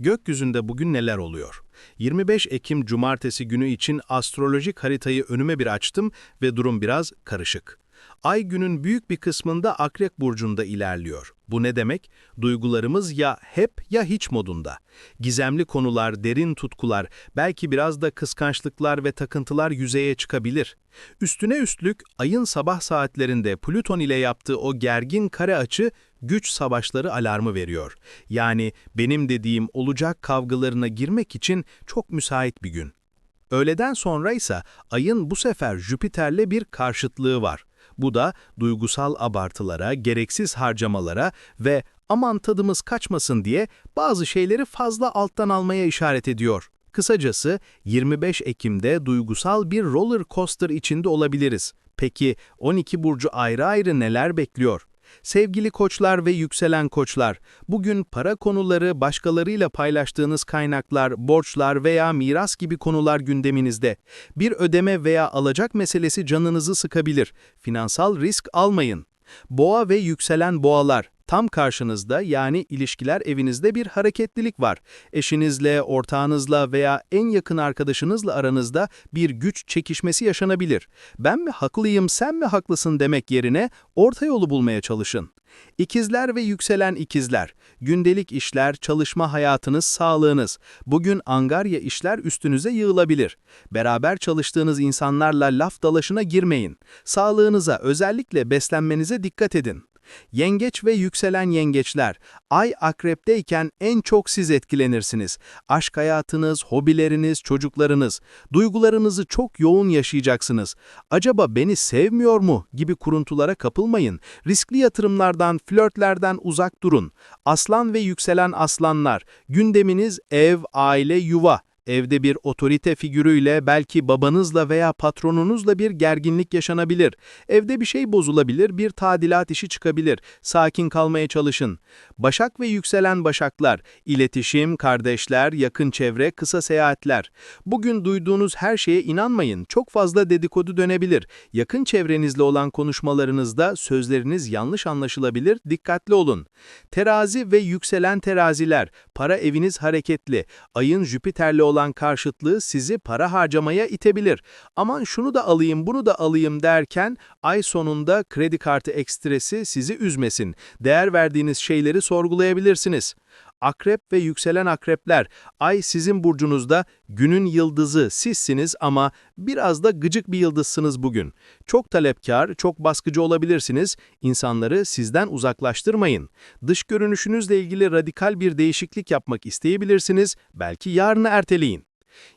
Gökyüzünde bugün neler oluyor? 25 Ekim Cumartesi günü için astrolojik haritayı önüme bir açtım ve durum biraz karışık. Ay günün büyük bir kısmında Akrep Burcu'nda ilerliyor. Bu ne demek? Duygularımız ya hep ya hiç modunda. Gizemli konular, derin tutkular, belki biraz da kıskançlıklar ve takıntılar yüzeye çıkabilir. Üstüne üstlük ayın sabah saatlerinde Plüton ile yaptığı o gergin kare açı güç savaşları alarmı veriyor. Yani benim dediğim olacak kavgalarına girmek için çok müsait bir gün. Öğleden sonra ise ayın bu sefer Jüpiter'le bir karşıtlığı var. Bu da duygusal abartılara, gereksiz harcamalara ve aman tadımız kaçmasın diye bazı şeyleri fazla alttan almaya işaret ediyor. Kısacası 25 Ekim'de duygusal bir roller coaster içinde olabiliriz. Peki 12 burcu ayrı ayrı neler bekliyor? Sevgili koçlar ve yükselen koçlar, bugün para konuları, başkalarıyla paylaştığınız kaynaklar, borçlar veya miras gibi konular gündeminizde. Bir ödeme veya alacak meselesi canınızı sıkabilir. Finansal risk almayın. Boğa ve yükselen boğalar, tam karşınızda yani ilişkiler evinizde bir hareketlilik var. Eşinizle, ortağınızla veya en yakın arkadaşınızla aranızda bir güç çekişmesi yaşanabilir. Ben mi haklıyım, sen mi haklısın demek yerine orta yolu bulmaya çalışın. İkizler ve yükselen ikizler, gündelik işler, çalışma hayatınız, sağlığınız. Bugün angarya işler üstünüze yığılabilir. Beraber çalıştığınız insanlarla laf dalaşına girmeyin. Sağlığınıza, özellikle beslenmenize dikkat edin. Yengeç ve yükselen yengeçler, ay akrepteyken en çok siz etkilenirsiniz. Aşk hayatınız, hobileriniz, çocuklarınız, duygularınızı çok yoğun yaşayacaksınız. Acaba beni sevmiyor mu gibi kuruntulara kapılmayın. Riskli yatırımlardan, flörtlerden uzak durun. Aslan ve yükselen aslanlar, gündeminiz ev, aile, yuva. Evde bir otorite figürüyle belki babanızla veya patronunuzla bir gerginlik yaşanabilir. Evde bir şey bozulabilir, bir tadilat işi çıkabilir. Sakin kalmaya çalışın. Başak ve yükselen başaklar, iletişim, kardeşler, yakın çevre, kısa seyahatler. Bugün duyduğunuz her şeye inanmayın. Çok fazla dedikodu dönebilir. Yakın çevrenizle olan konuşmalarınızda sözleriniz yanlış anlaşılabilir. Dikkatli olun. Terazi ve yükselen teraziler, para eviniz hareketli. Ayın Jüpiter'le olan olan karşıtlığı sizi para harcamaya itebilir. Aman şunu da alayım, bunu da alayım derken ay sonunda kredi kartı ekstresi sizi üzmesin. Değer verdiğiniz şeyleri sorgulayabilirsiniz. Akrep ve yükselen akrepler, ay sizin burcunuzda günün yıldızı sizsiniz ama biraz da gıcık bir yıldızsınız bugün. Çok talepkar, çok baskıcı olabilirsiniz, insanları sizden uzaklaştırmayın. Dış görünüşünüzle ilgili radikal bir değişiklik yapmak isteyebilirsiniz, belki yarını erteleyin.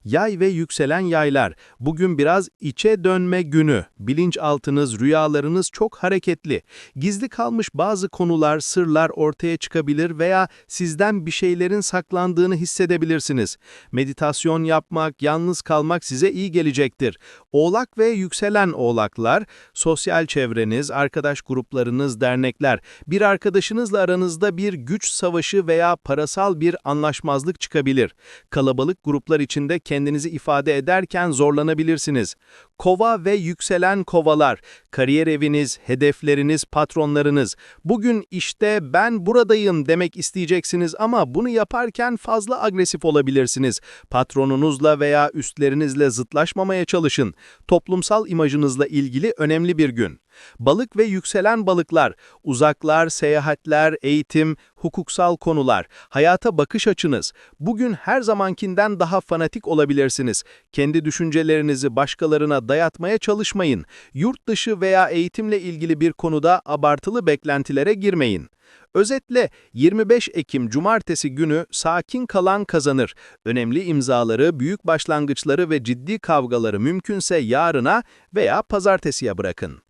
Yay ve yükselen yaylar, bugün biraz içe dönme günü. Bilinçaltınız, rüyalarınız çok hareketli. Gizli kalmış bazı konular, sırlar ortaya çıkabilir veya sizden bir şeylerin saklandığını hissedebilirsiniz. Meditasyon yapmak, yalnız kalmak size iyi gelecektir. Oğlak ve yükselen oğlaklar, sosyal çevreniz, arkadaş gruplarınız, dernekler, bir arkadaşınızla aranızda bir güç savaşı veya parasal bir anlaşmazlık çıkabilir. Kalabalık gruplar içinde kendinizi ifade ederken zorlanabilirsiniz. Kova ve yükselen kovalar, kariyer eviniz, hedefleriniz, patronlarınız. Bugün işte ben buradayım demek isteyeceksiniz ama bunu yaparken fazla agresif olabilirsiniz. Patronunuzla veya üstlerinizle zıtlaşmamaya çalışın. Toplumsal imajınızla ilgili önemli bir gün. Balık ve yükselen balıklar, uzaklar, seyahatler, eğitim, hukuksal konular, hayata bakış açınız. Bugün her zamankinden daha fanatik olabilirsiniz. Kendi düşüncelerinizi başkalarına dayatmaya çalışmayın. Yurt dışı veya eğitimle ilgili bir konuda abartılı beklentilere girmeyin. Özetle 25 Ekim Cumartesi günü sakin kalan kazanır. Önemli imzaları, büyük başlangıçları ve ciddi kavgaları mümkünse yarına veya pazartesiye bırakın.